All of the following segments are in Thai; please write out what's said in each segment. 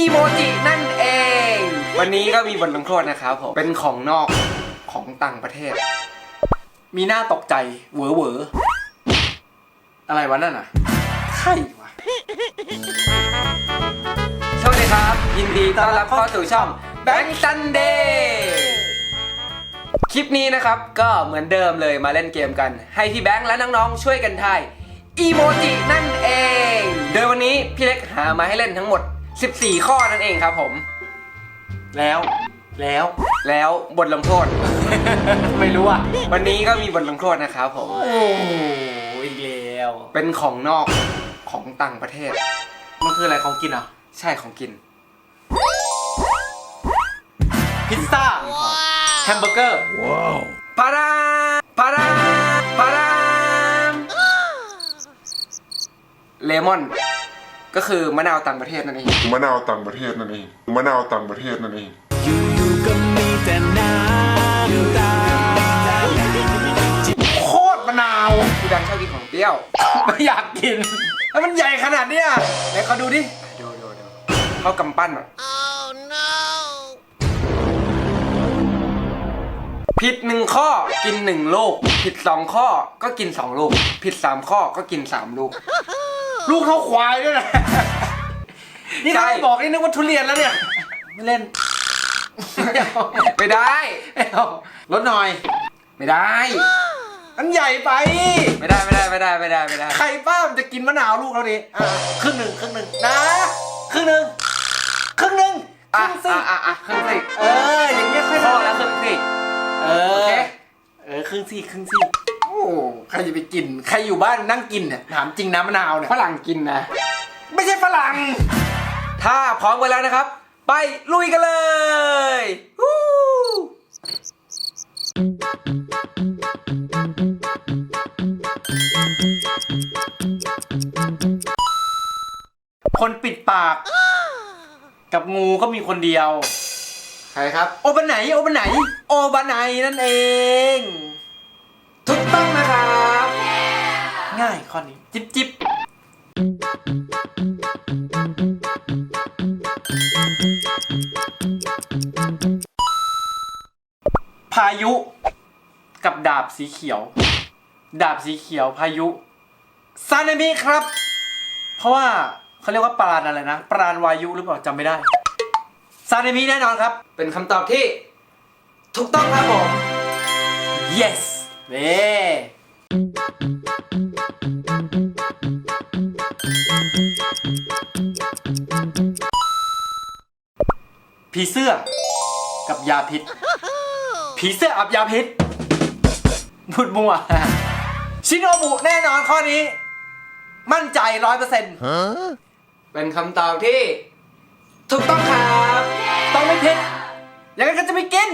อีโมจินั่นเอง วันนี้ก็มีบทลงโทษนะครับผม เป็นของนอกของต่างประเทศ มีหน้าตกใจเหวอเหวออะไรวะนั่นอะใช่วะสวัสดีครับ ยินดีต้อนรับเข้าสู่ช่อง Bank Sunday คลิปนี้นะครับก็เหมือนเดิมเลยมาเล่นเกมกัน ให้พี่แบงค์และน้องๆช่วยกันทายอีโมจินั่นเอง โดยวันนี้พี่เล็กหามาให้เล่นทั้งหมด 14 ข้อนั่นเองครับผม แล้วแล้วแล้วบทลงโทษ ไม่รู้อะ วันนี้ก็มีบทลงโทษนะครับผม โอ้อีกแล้วเป็นของนอกของต่างประเทศ มันคืออะไรของกินอะ ใช่ของกิน พิซซ่าแฮมเบอร์เกอร์ปาราปาราปารามเลมอน ก็คือมะนาวต่างประเทศนั่นเองมะนาวต่างประเทศนั่นเองมะนาวต่างประเทศนั่นเองอยู่ๆก็มีแต่น้ำตาโคตรมะนาวพี่แบงค์ชอบกินของเปรี้ยว ไม่อยากกินแล้วมันใหญ่ขนาดเนี้ยไหนเขาดูดิดูดูดูเข้ากำปั้นอะผิดหนึ่งข้อกินหนึ่งลูก ผิดสองข้อก็กินสองลูก ผิดสามข้อก็กินสามลูก ลูกเท่าควายด้วยนะนี่ใช่ถ้าไม่บอกนี่นึกว่าทุเรียนแล้วเนี่ยไม่เล่นไม่ได้ไม่เอาลดหน่อย ไม่ได้ อันใหญ่ไป ไม่ได้ไม่ได้ไม่ได้ไม่ได้ไม่ได้ใครป้ามันจะกินมะนาวลูกเท่านี้อะครึ่งหนึ่งครึ่งหนึ่งนะครึ่งหนึ่งครึ่งหนึ่งคอะรึ่งสิอะอะอะครึ่งสิเอออย่างเงี้ยค่อยข้อได้ละครึ่งสิเอโออเคเออครึ่งสิครึ่งสิโอ้ ใครจะไปกิน ใครอยู่บ้านนั่งกินเนี่ย ถามจริงนะมะนาวเนี่ย ฝรั่งกินนะ ไม่ใช่ฝรั่ง ถ้าพร้อมกันแล้วนะครับ ไปลุยกันเลยวู้คนปิดปาก กับงูก็มีคนเดียว ใครครับ โอบันไหน โอบันไหน โอบันไหนนั่นเอง ถูกต้องนะครับ ง่ายข้อนี้จิ๊บจิ๊บพายุกับดาบสีเขียว ดาบสีเขียวพายุซานามิครับ เพราะว่าเขาเรียกว่าปราณอะไรนะปราณวายุหรือเปล่าจำไม่ได้ซานามิแน่นอนครับ เป็นคำตอบที่ ถูกต้องครับผม yes เน่ผีเสื้อ กับยาพิษ ผีเสื้ออับยาพิษพูดมั่ว ชิโนบุแน่นอนข้อนี้ มั่นใจร้อยเปอร์เซ็นต์เป็นคำตอบที่ ถูกต้องครับ ต้องไม่พิษอย่างนั้นก็จะไม่กิน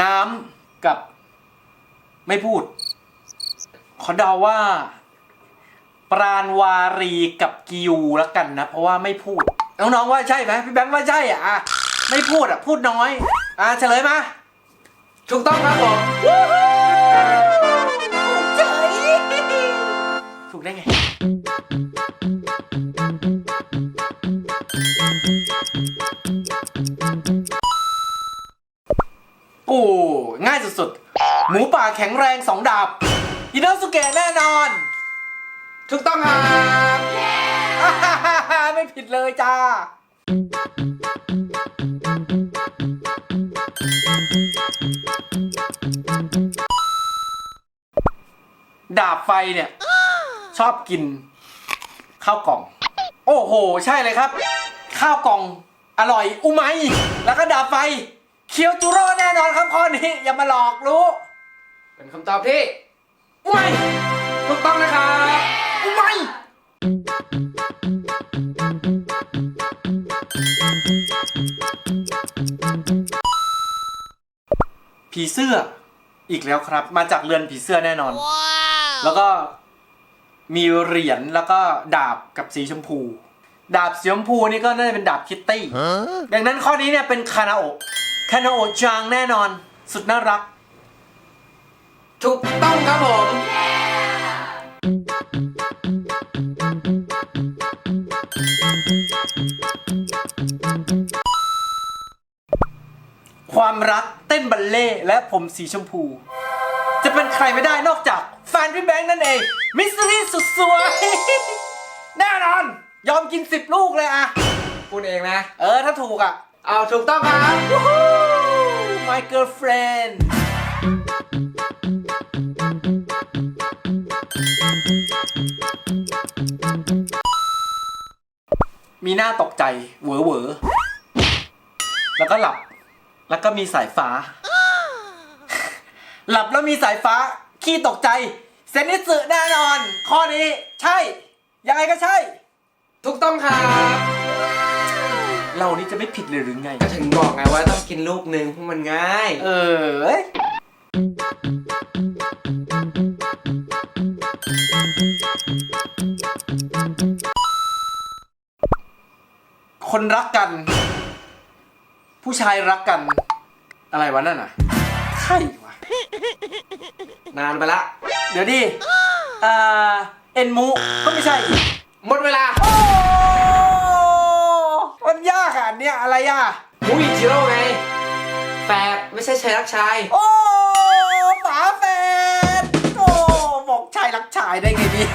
น้ำกับ ไม่พูด ขอเดาว่า ปราณวารีกับกิวแล้วกันนะ เพราะว่าไม่พูด น้องๆว่าใช่ไหมพี่แบงค์ว่าใช่อะอะไม่พูดอะ พูดน้อย อะเฉลยมาถูกต้องครับผมเฉยถูกได้ไง สุดๆ หมูป่าแข็งแรงสองดาบอินโนสุเกะแน่นอน ถูกต้องครับ ไม่ผิดเลยจ้า ดาบไฟเนี่ย ชอบกิน ข้าวกล่อง โอ้โห ใช่เลยครับ ข้าวกล่องอร่อย อุไมแล้วก็ดาบไฟ เคียวจูโร่แน่นอนครับข้อนี้ อย่ามาหลอกรู้เป็นคำตอบที่อุไมถูกต้องนะครับอุไมผีเสื้ออีกแล้วครับ มาจากเรือนผีเสื้อแน่นอน แล้วก็มีเหรียญแล้วก็ดาบกับสีชมพู ดาบสีชมพูนี่ก็น่าจะเป็นดาบคิตตี้ ดังนั้นข้อนี้เนี่ยเป็นคานาโอะ คานาโอะจางแน่นอนสุดน่ารักครับผม ความรักเต้นบัลเล่ต์และผมสีชมพู จะเป็นใครไม่ได้นอกจากแฟนพี่แบงค์นั่นเอง มิสซิลี่สุดสวย แน่นอน ยอมกินสิบลูกเลยอะคุณเองนะ เออถ้าถูกอะเอาถูกต้องครับ My girlfriend มีหน้าตกใจเหวอเหวอแล้วก็หลับ แล้วก็มีสายฟ้า หลับแล้วมีสายฟ้า ขี้ตกใจ เซนิสึแน่นอน ข้อนี้ใช่ ยังไงก็ใช่ ถูกต้องครับ เรานี่จะไม่ผิดเลยหรือไง ก็ถึงบอกไงว่าต้องกินลูกหนึ่งเพราะมันง่าย เออเอ้ยคนรักกัน ผู้ชายรักกัน อะไรวะนั่นน่ะใช่วะนานไปละ เดี๋ยวดิอ่าเอ็นมูก็ไม่ใช่อีกหมดเวลาโอ้มัน ยากอะอันเนี่ยอะไรอะมูอิจิโร่ไง แฝดไม่ใช่ชายรักชาย โอ้ฝาแฝดโอ้บอกชายรักชายได้ไงเนี่ย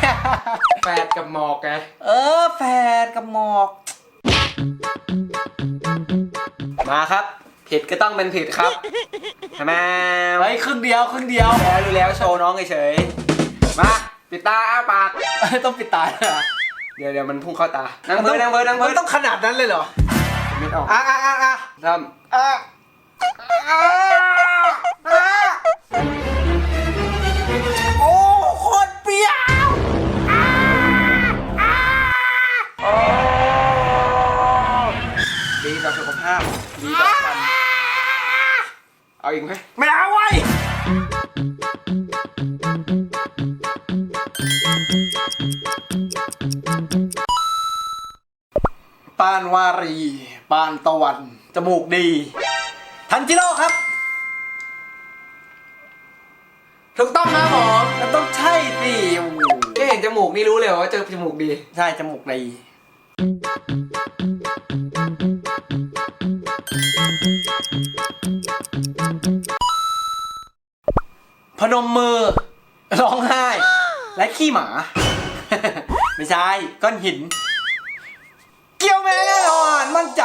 แฝดกับหมอกไง เออแฝดกับหมอก มาครับ ผิดก็ต้องเป็นผิดครับทำไมไว้ครึ่งเดียวครึ่งเดียวแล้วดูแล้วโชว์น้องเฉยๆมา ปิดตาอ้าปาก ต้องปิดตาด้วยเหรอ เดี๋ยวเดี๋ยวมันพุ่งเข้าตา นั่งเบอร์นั่งเบอร์นั่งเบอมัร์นต้องขนาดนั้นเลยเหรอเม็ดออกอะอะอะอะทอะอะอะโอ้โคตรเปรี้ยวำดีต่อสุขภาพ ดีต่อฟันเอาอีกไหมไม่เอาไว้ย ปานวารี ปานตะวัน จมูกดี ทันจิโร่ครับ ถูกต้องครับผมมันต้องใช่สิโอ้โหแค่เห็นจมูกนี่รู้เลยว่าเจอจมูกดี ใช่จมูกดี พนมมือ ร้องไห้ และขี้หมา ไม่ใช่ ก้อนหิน เกียวเมแน่นอนมั่นใจ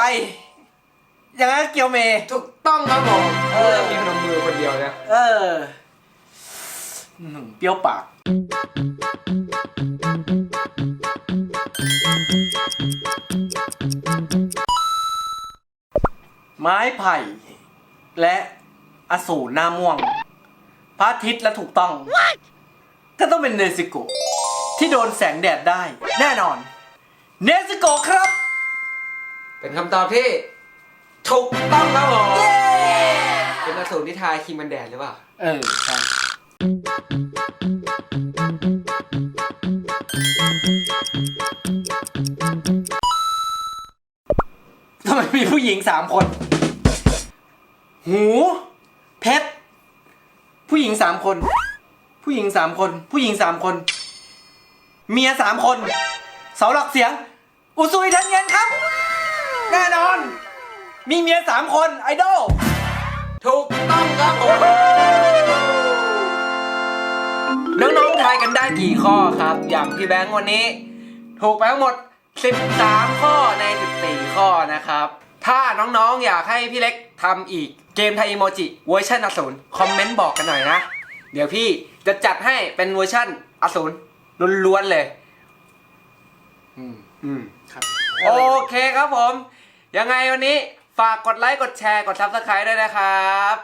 อย่างนั้นเกียวเม ถูกต้องครับผมเออเริ่มมีพนมมือคนเดียวนะเอออืมเปรี้ยวปาก ไม้ไผ่ และอสูรหน้าม่วง พระอาทิตย์และถูกต้อง ก็ต้องเป็นเนซิโกะ ที่โดนแสงแดดได้ แน่นอน เนซิโกะครับ เป็นคำตอบที่ ถูกต้องครับผมเป็นอสูรที่ทายครีมมันแดดหรือเปล่า เออใช่ทำไมมีผู้หญิงสามคน หู เพชร ผู้หญิงสามคน ผู้หญิงสามคน ผู้หญิงสามคน เมียสามคน เสาหลักเสียง อุซุยทันเย็นครับ แน่นอน มีเมียสามคนไอดอลถูกต้องครับผมน้องๆทายกันได้กี่ข้อครับ อย่างพี่แบงค์วันนี้ ถูกไปทั้งหมด 13 ข้อใน 14 ข้อนะครับ ถ้าน้องๆอยากให้พี่เล็กทำอีกเกมไทยอีโมจิเวอร์ชันอสูรคอมเมนต์บอกกันหน่อยนะ เดี๋ยวพี่จะจัดให้เป็นเวอร์ชันอสูร ล้วนๆเลย อืมอืม ครับโอเคครับผม ยังไงวันนี้ฝากกดไลค์กดแชร์กด subscribe ด้วยนะครับ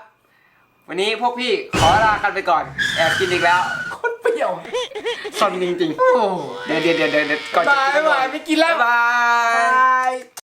วันนี้พวกพี่ขอลากันไปก่อน แอบกินอีกแล้วโคตรเปรี้ยวซอนจริงโอ้ๆเดี๋ยวเดี๋ยวเดี๋ยวเดี๋ยวก่อนจะบายกินบายไม่กินแล้ว บ๊ายบายบาย